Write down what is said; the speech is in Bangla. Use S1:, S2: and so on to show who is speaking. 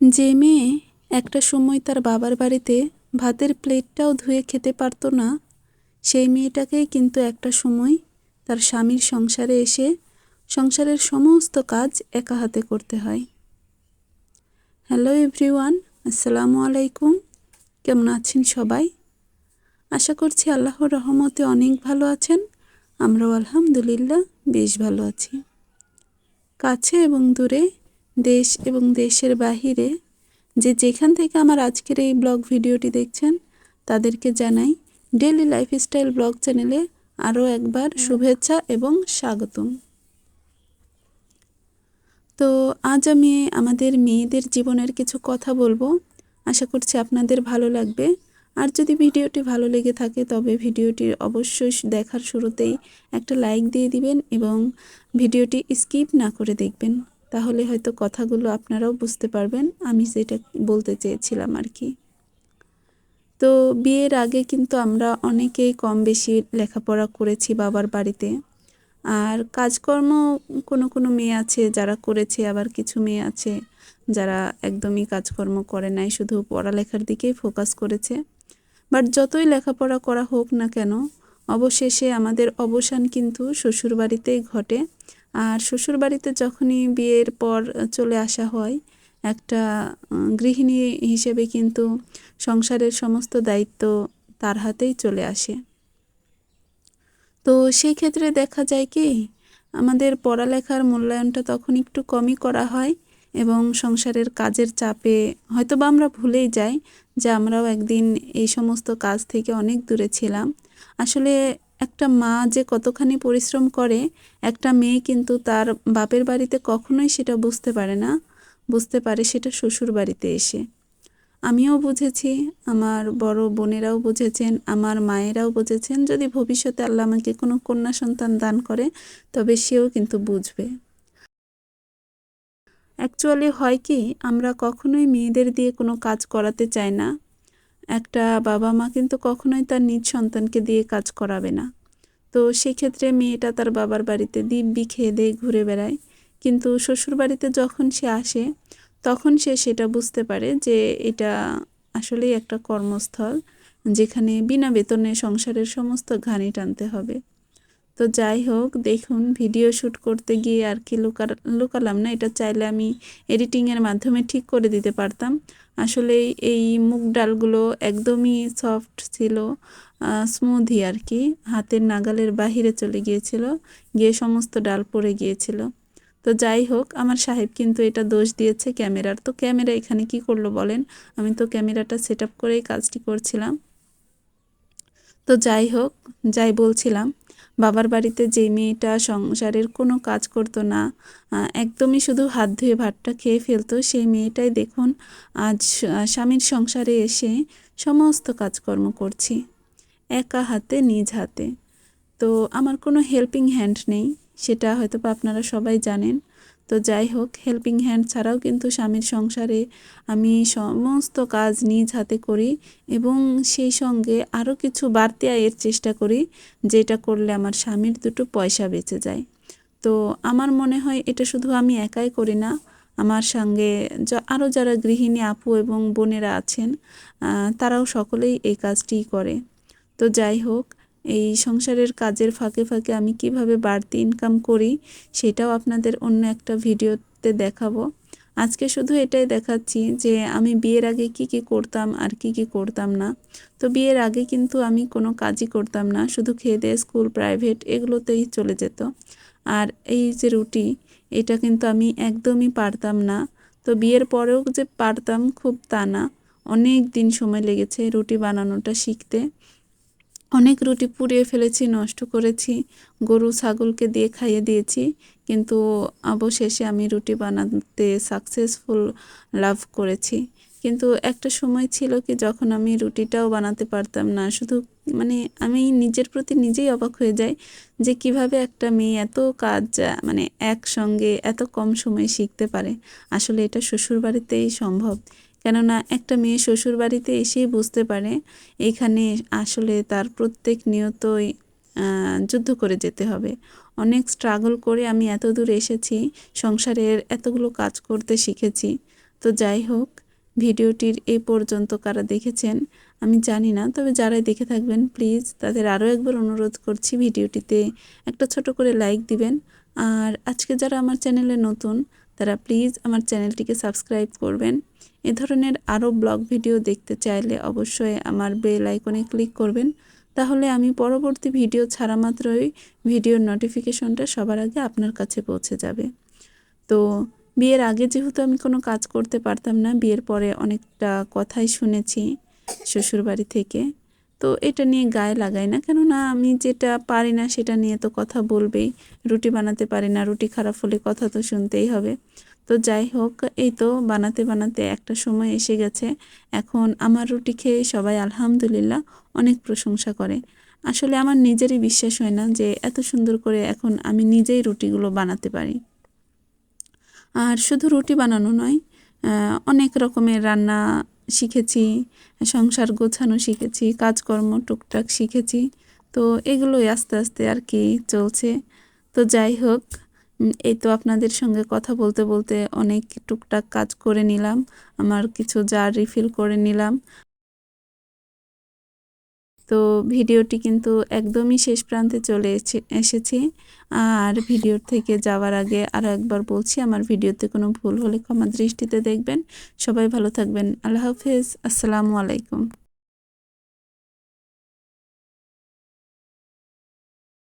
S1: যে মেয়ে একটা সময় তার বাবার বাড়িতে ভাতের প্লেটটাও ধুয়ে খেতে পারতো না, সেই মেয়েটাকেই কিন্তু একটা সময় তার স্বামীর সংসারে এসে সংসারের সমস্ত কাজ একা হাতে করতে হয়। হ্যালো এভরিওয়ান, আসসালামু আলাইকুম। কেমন আছেন সবাই? আশা করছি আল্লাহর রহমতে অনেক ভালো আছেন। আমরাও আলহামদুলিল্লাহ বেশ ভালো আছি। কাছে এবং দূরে দেশ এবং দেশের বাহিরে যে যেখান থেকে আমার আজকের এই ব্লগ ভিডিওটি দেখছেন তাদেরকে জানাই ডেলি লাইফস্টাইল ব্লগ চ্যানেলে আরও একবার শুভেচ্ছা এবং স্বাগতম। তো আজ আমি আমাদের মেয়েদের জীবনের কিছু কথা বলব। আশা করছি আপনাদের ভালো লাগবে। আর যদি ভিডিওটি ভালো লেগে থাকে তবে ভিডিওটি অবশ্যই দেখার শুরুতেই একটা লাইক দিয়ে দিবেন এবং ভিডিওটি স্কিপ না করে দেখবেন। তাহলে হয়তো কথাগুলো আপনারাও বুঝতে পারবেন, আমি যেটা বলতে চেয়েছিলাম আর কি। তো বিয়ের আগে কিন্তু আমরা অনেকেই কম বেশি লেখাপড়া করেছি বাবার বাড়িতে। আর কাজকর্ম কোনো কোনো মেয়ে আছে, যারা করেছে, আবার কিছু মেয়ে আছে, যারা একদমই কাজকর্ম করে নাই, শুধু পড়ালেখার দিকেই ফোকাস করেছে। বাট যতই লেখাপড়া করা হোক না কেন, অবশেষে আমাদের অবসান কিন্তু শ্বশুরবাড়িতেই ঘটে। আর শ্বশুরবাড়িতে যখনই বিয়ের পর চলে আসা হয়, একটা গৃহিণী হিসেবে কিন্তু সংসারের সমস্ত দায়িত্ব তার হাতেই চলে আসে। তো সেই ক্ষেত্রে দেখা যায় কি, আমাদের পড়ালেখার মূল্যায়নটা তখন একটু কমই করা হয় এবং সংসারের কাজের চাপে হয়তো বা আমরা ভুলেই যাই যে আমরাও একদিন এই সমস্ত কাজ থেকে অনেক দূরে ছিলাম। আসলে একটা মা যে কতখানি পরিশ্রম করে, একটা মেয়ে কিন্তু তার বাপের বাড়িতে কখনোই সেটা বুঝতে পারে না। বুঝতে পারে সেটা শ্বশুর বাড়িতে এসে। আমিও বুঝেছি, আমার বড় বোনেরাও বুঝেছেন, আমার মায়েরাও বুঝেছেন, যদি ভবিষ্যতে আল্লাহ আমাকে কোনো কন্যা সন্তান দান করে, তবে সেও কিন্তু বুঝবে। অ্যাকচুয়ালি হয় কি, আমরা কখনোই মেয়েদের দিয়ে কোনো কাজ করাতে চাই না। একটা বাবা মা কিন্তু কখনোই তার নিজ সন্তানকে দিয়ে কাজ করাবে না। তো সেক্ষেত্রে মেয়েটা তার বাবার বাড়িতে দিব্যি খেয়ে দিয়ে ঘুরে বেড়ায়। কিন্তু শ্বশুর বাড়িতে যখন সে আসে, তখন সে সেটা বুঝতে পারে যে এটা আসলেই একটা কর্মস্থল, যেখানে বিনা বেতনে সংসারের সমস্ত ঘানি টানতে হবে। তো যাই হোক, দেখুন ভিডিও শ্যুট করতে গিয়ে আর কি লুকার, লুকালাম না। এটা চাইলে আমি এডিটিংয়ের মাধ্যমে ঠিক করে দিতে পারতাম। আসলে এই মুগ ডালগুলো একদমই সফট ছিল স্মুথি আর কি। হাতের নাগালের বাহিরে চলে গিয়েছিল, গিয়ে সমস্ত ডাল পড়ে গিয়েছিল। তো যাই হোক, আমার সাহেব কিন্তু এটা দোষ দিয়েছে ক্যামেরার। তো ক্যামেরা এখানে কি করল বলেন? আমি তো ক্যামেরাটা সেট আপ করেই কাজটি করছিলাম। তো যাই হোক, যাই বলছিলাম বাবার বাড়িতে যে মেয়েটা সংসারের কোনো কাজ করতো না একদমই শুধু হাত ধুয়ে ভাতটা খেয়ে ফেলতো, সেই মেয়েটাই দেখুন আজ স্বামীর সংসারে এসে সমস্ত কাজকর্ম করছি, একা হাতে, নিজ হাতে। তো আমার কোনো হেল্পিং হ্যান্ড নেই, সেটা হয়তো বা আপনারা সবাই জানেন। তো যাই হোক হেল্পিং হ্যান্ড ছাড়াও কিন্তু স্বামীর সংসারে আমি সমস্ত কাজ নিজ হাতে করি এবং সেই সঙ্গে আরও কিছু বাড়তি আয়ের চেষ্টা করি, যেটা করলে আমার স্বামীর দুটো পয়সা বেঁচে যায়। তো আমার মনে হয় এটা শুধু আমি একাই করি না, আমার সঙ্গে আরও যারা গৃহিণী আপু এবং বোনেরা আছেন তারাও সকলেই এই কাজটি করে। তো যাই হোক এই সংসারের কাজের ফাঁকে ফাঁকে আমি কীভাবে বাড়তি ইনকাম করি, সেটাও আপনাদের অন্য একটা ভিডিওতে দেখাবো। আজকে শুধু এটাই দেখাচ্ছি যে আমি বিয়ের আগে কি কি করতাম আর কি কি করতাম না। তো বিয়ের আগে কিন্তু আমি কোনো কাজই করতাম না, শুধু খেয়ে দিয়ে স্কুল প্রাইভেট এগুলোতেই চলে যেত। আর এই যে রুটি, এটা কিন্তু আমি একদমই পারতাম না। তো বিয়ের পরেও যে পারতাম খুব তা না। অনেক দিন সময় লেগেছে রুটি বানানোটা শিখতে। অনেক রুটি পুড়িয়ে ফেলেছি, নষ্ট করেছি, গরু, ছাগলকে দিয়ে খাইয়ে দিয়েছি, কিন্তু অবশেষে আমি রুটি বানাতে সাকসেসফুল লাভ করেছি। কিন্তু একটা সময় ছিল কি, যখন আমি রুটিটাও বানাতে পারতাম না, শুধু মানে আমি নিজের প্রতি নিজেই অবাক হয়ে যাই যে কীভাবে একটা মেয়ে এত কাজ মানে একসঙ্গে এত কম সময়ে শিখতে পারে। আসলে এটা শ্বশুরবাড়িতেই সম্ভব। কেননা একটা মেয়ে শ্বশুর বাড়িতে এসেই বুঝতে পারে এখানে আসলে তার প্রত্যেক নিয়তই যুদ্ধ করে যেতে হবে। অনেক স্ট্রাগল করে আমি এত দূর এসেছি, সংসারের এতগুলো কাজ করতে শিখেছি। তো যাই হোক, ভিডিওটির এই পর্যন্ত কারা দেখেছেন আমি জানি না, তবে যারাই দেখে থাকবেন প্লিজ তাদের আরও একবার অনুরোধ করছি ভিডিওটিতে একটা ছোট করে লাইক দিবেন। আর আজকে যারা আমার চ্যানেলে নতুন তারা প্লিজ আমার চ্যানেলটিকে সাবস্ক্রাইব করবেন। এ ধরনের আরও ব্লগ ভিডিও দেখতে চাইলে অবশ্যই আমার বেল আইকনে ক্লিক করবেন। তাহলে আমি পরবর্তী ভিডিও ছাড়া মাত্রই ভিডিওর নোটিফিকেশনটা সবার আগে আপনার কাছে পৌঁছে যাবে। তো বিয়ের আগে যেহেতু আমি কোনো কাজ করতে পারতাম না, বিয়ের পরে অনেকটা কথাই শুনেছি শ্বশুরবাড়ি থেকে। তো এটা নিয়ে গায়ে লাগাই না। কেননা আমি যেটা পারি না সেটা নিয়ে তো কথা বলবেই। রুটি বানাতে পারি না, রুটি খারাপ হলে কথা তো শুনতেই হবে। তো যাই হোক, এই তো বানাতে বানাতে একটা সময় এসে গেছে। এখন আমার রুটি খেয়ে সবাই আলহামদুলিল্লাহ অনেক প্রশংসা করে। আসলে আমার নিজেরই বিশ্বাস হয় না যে এত সুন্দর করে এখন আমি নিজেই রুটিগুলো বানাতে পারি। আর শুধু রুটি বানানো নয় অনেক রকমের রান্না শিখেছি, সংসার গোছানো শিখেছি, কাজকর্ম টুকটাক শিখেছি। তো এগুলোই আস্তে আস্তে আর কি চলছে। তো যাই হোক এই তো আপনাদের সঙ্গে কথা বলতে বলতে অনেক টুকটাক কাজ করে নিলাম। আমার কিছু জার রিফিল করে নিলাম। তো ভিডিওটি কিন্তু একদমই শেষ প্রান্তে চলে এসে- এসেছি। আর ভিডিও থেকে যাওয়ার আগে আরও একবার বলছি, আমার ভিডিওতে কোনো ভুল হলে ক্ষমা দৃষ্টিতে দেখবেন। সবাই ভালো থাকবেন। আল্লাহ হাফেজ। আসসালামু আলাইকুম।